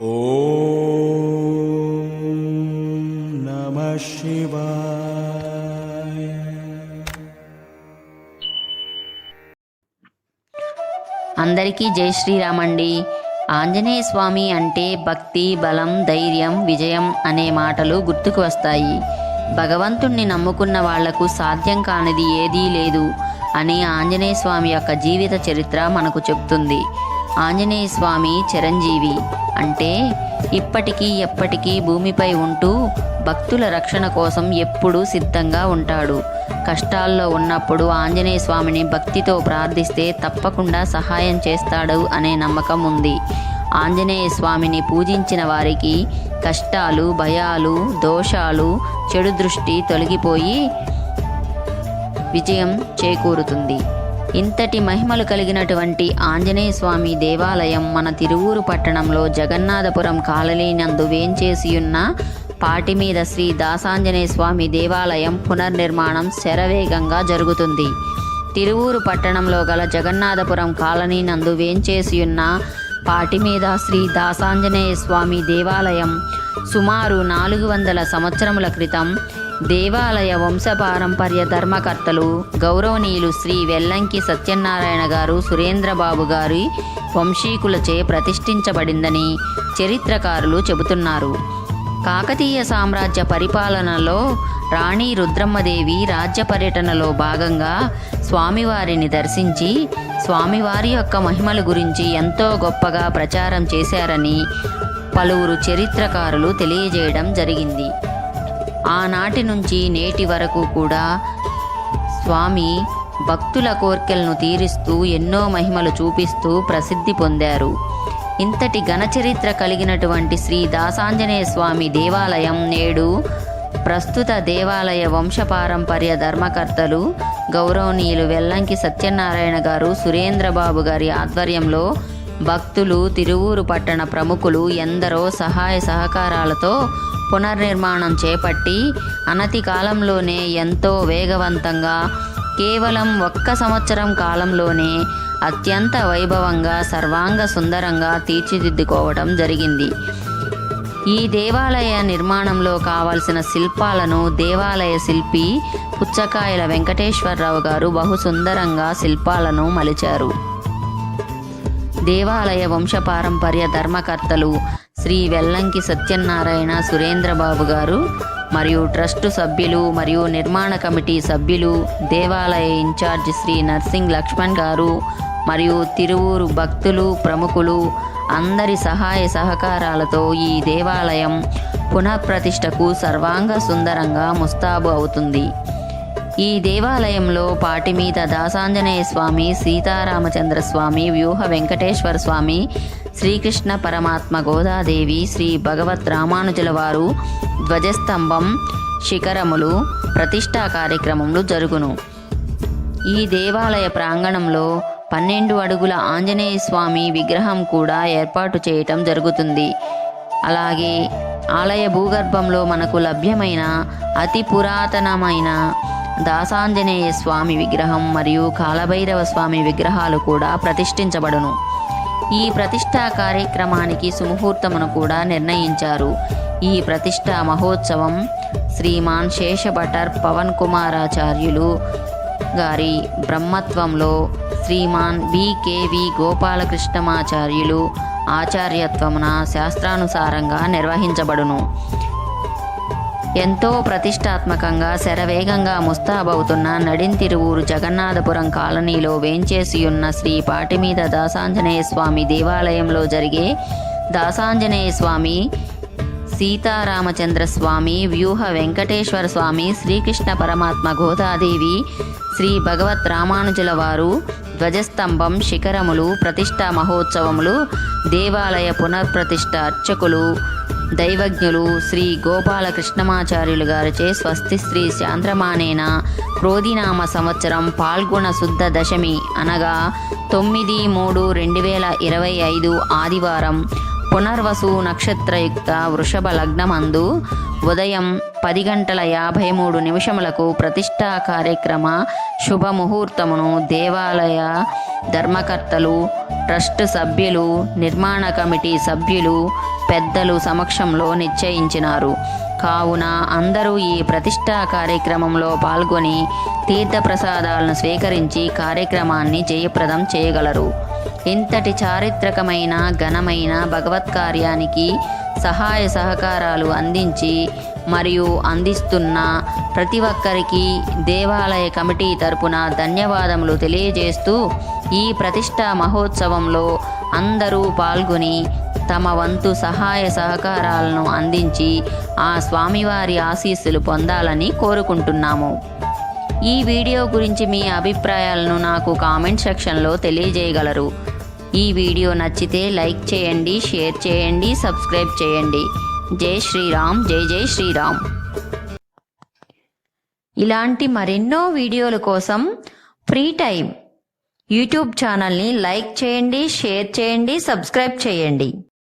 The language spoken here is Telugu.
నమ అందరికీ జై శ్రీరామండి. ఆంజనేయ స్వామి అంటే భక్తి బలం ధైర్యం విజయం అనే మాటలు గుర్తుకు వస్తాయి. భగవంతుణ్ణి నమ్ముకున్న వాళ్ళకు సాధ్యం కానిది ఏదీ లేదు అని ఆంజనేయ స్వామి యొక్క జీవిత చరిత్ర మనకు చెప్తుంది. ఆంజనేయ స్వామి చిరంజీవి. అంటే ఇప్పటికీ ఎప్పటికీ భూమిపై ఉంటూ భక్తుల రక్షణ కోసం ఎప్పుడూ సిద్ధంగా ఉంటాడు. కష్టాల్లో ఉన్నప్పుడు ఆంజనేయ స్వామిని భక్తితో ప్రార్థిస్తే తప్పకుండా సహాయం చేస్తాడు అనే నమ్మకం ఉంది. ఆంజనేయ స్వామిని పూజించిన వారికి కష్టాలు భయాలు దోషాలు చెడు దృష్టి తొలగిపోయి విజయం చేకూరుతుంది. ఇంతటి మహిమలు కలిగినటువంటి ఆంజనేయ స్వామి దేవాలయం మన తిరువూరు పట్టణంలో జగన్నాథపురం కాలనీ నందు వేంచేసియున్న పాటి మీద శ్రీ దాసాంజనేయ స్వామి దేవాలయం పునర్నిర్మాణం శరవేగంగా జరుగుతుంది. తిరువూరు పట్టణంలో గల జగన్నాథపురం కాలనీ నందు వేంచేసియున్న పాటి మీద శ్రీ దాసాంజనేయ స్వామి దేవాలయం సుమారు నాలుగు వందల సంవత్సరముల క్రితం దేవాలయ వంశపారంపర్య ధర్మకర్తలు గౌరవనీయులు శ్రీ వెల్లంకి సత్యనారాయణ గారు సురేంద్రబాబు గారి వంశీకులచే ప్రతిష్ఠించబడిందని చరిత్రకారులు చెబుతున్నారు. కాకతీయ సామ్రాజ్య పరిపాలనలో రాణి రుద్రమ్మదేవి రాజ్య పర్యటనలో భాగంగా స్వామివారిని దర్శించి స్వామివారి యొక్క మహిమల గురించి ఎంతో గొప్పగా ప్రచారం చేశారని పలువురు చరిత్రకారులు తెలియజేయడం జరిగింది. ఆనాటి నుంచి నేటి వరకు కూడా స్వామి భక్తుల కోర్కెలను తీరుస్తూ ఎన్నో మహిమలు చూపిస్తూ ప్రసిద్ధి పొందారు. ఇంతటి ఘనచరిత్ర కలిగినటువంటి శ్రీ దాసాంజనేయ స్వామి దేవాలయం నేడు ప్రస్తుత దేవాలయ వంశపారంపర్య ధర్మకర్తలు గౌరవనీయులు వెల్లంకి సత్యనారాయణ గారు సురేంద్రబాబు గారి ఆధ్వర్యంలో భక్తులు తిరువూరు పట్టణ ప్రముఖులు ఎందరో సహాయ సహకారాలతో పునర్నిర్మాణం చేపట్టి అనతి కాలంలోనే ఎంతో వేగవంతంగా కేవలం ఒక్క సంవత్సరం కాలంలోనే అత్యంత వైభవంగా సర్వాంగ సుందరంగా తీర్చిదిద్దుకోవడం జరిగింది. ఈ దేవాలయ నిర్మాణంలో కావలసిన శిల్పాలను దేవాలయ శిల్పి పుచ్చకాయల వెంకటేశ్వరరావు గారు బహు సుందరంగా శిల్పాలను మలిచారు. దేవాలయ వంశపారంపర్య ధర్మకర్తలు శ్రీ వెల్లంకి సత్యనారాయణ సురేంద్రబాబు గారు మరియు ట్రస్టు సభ్యులు మరియు నిర్మాణ కమిటీ సభ్యులు దేవాలయ ఇన్ఛార్జ్ శ్రీ నర్సింగ్ లక్ష్మణ్ గారు మరియు తిరువూరు భక్తులు ప్రముఖులు అందరి సహాయ సహకారాలతో ఈ దేవాలయం పునఃప్రతిష్టకు సర్వాంగ సుందరంగా ముస్తాబు అవుతుంది. ఈ దేవాలయంలో పాటిమీద దాసాంజనేయ స్వామి సీతారామచంద్ర స్వామి వ్యూహ వెంకటేశ్వర స్వామి శ్రీకృష్ణ పరమాత్మ గోదాదేవి శ్రీ భగవత్ రామానుజుల వారు ధ్వజస్తంభం శిఖరములు ప్రతిష్టా కార్యక్రమములు జరుగును. ఈ దేవాలయ ప్రాంగణంలో పన్నెండు అడుగుల ఆంజనేయ స్వామి విగ్రహం కూడా ఏర్పాటు చేయటం జరుగుతుంది. అలాగే ఆలయ భూగర్భంలో మనకు లభ్యమైన అతి పురాతనమైన దాసాంజనేయ స్వామి విగ్రహం మరియు కాలభైరవ స్వామి విగ్రహాలు కూడా ప్రతిష్ఠించబడును. ఈ ప్రతిష్టా కార్యక్రమానికి సుముహూర్తమును కూడా నిర్ణయించారు. ఈ ప్రతిష్టా మహోత్సవం శ్రీమాన్ శేషభటర్ పవన్ కుమారాచార్యులు గారి బ్రహ్మత్వంలో శ్రీమాన్ వికేవి గోపాలకృష్ణమాచార్యులు ఆచార్యత్వమున శాస్త్రానుసారంగా నిర్వహించబడును. ఎంతో ప్రతిష్టాత్మకంగా శరవేగంగా ముస్తాబవుతున్న నడింతిరువూరు జగన్నాథపురం కాలనీలో వేంచేసియున్న శ్రీ పాటిమీద దాసాంజనేయ స్వామి దేవాలయంలో జరిగే దాసాంజనేయ స్వామి సీతారామచంద్ర స్వామి వ్యూహ వెంకటేశ్వర స్వామి శ్రీకృష్ణ పరమాత్మ గోదాదేవి శ్రీ భగవత్ రామానుజుల వారు ధ్వజస్తంభం శిఖరములు ప్రతిష్టా మహోత్సవములు దేవాలయ పునఃప్రతిష్ట అర్చకులు దైవజ్ఞులు శ్రీ గోపాల కృష్ణమాచార్యులు గారిచే స్వస్తి శ్రీ శాంద్రమానేన క్రోధినామ సంవత్సరం పాల్గొన శుద్ధ దశమి అనగా తొమ్మిది మూడు రెండు వేల ఇరవై ఐదు ఆదివారం. పునర్వసు నక్షత్రయుక్త వృషభ లగ్నమందు ఉదయం పది గంటల యాభై మూడు నిమిషములకు ప్రతిష్టా కార్యక్రమ శుభముహూర్తమును దేవాలయ ధర్మకర్తలు ట్రస్ట్ సభ్యులు నిర్మాణ కమిటీ సభ్యులు పెద్దలు సమక్షంలో నిశ్చయించినారు. కావున అందరూ ఈ ప్రతిష్టా కార్యక్రమంలో పాల్గొని తీర్థప్రసాదాలను స్వీకరించి కార్యక్రమాన్ని జయప్రదం చేయగలరు. ఇంతటి చారిత్రకమైన ఘనమైన భగవత్ కార్యానికి సహాయ సహకారాలు అందించి మరియు అందిస్తున్న ప్రతి ఒక్కరికి దేవాలయ కమిటీ తరపున ధన్యవాదములు తెలియజేస్తూ ఈ ప్రతిష్టా మహోత్సవంలో అందరూ పాల్గొని తమ వంతు సహాయ సహకారాలను అందించి ఆ స్వామివారి ఆశీస్సులు పొందాలని కోరుకుంటున్నాము. ఈ వీడియో గురించి మీ అభిప్రాయాలను నాకు కామెంట్ సెక్షన్లో తెలియజేయగలరు. ఈ వీడియో నచ్చితే లైక్ చేయండి షేర్ చేయండి సబ్స్క్రైబ్ చేయండి. జై శ్రీరామ్ జై జై శ్రీరామ్. ఇలాంటి మరెన్నో వీడియోల కోసం ఫ్రీ టైం యూట్యూబ్ ఛానల్ని లైక్ చేయండి షేర్ చేయండి సబ్స్క్రైబ్ చేయండి.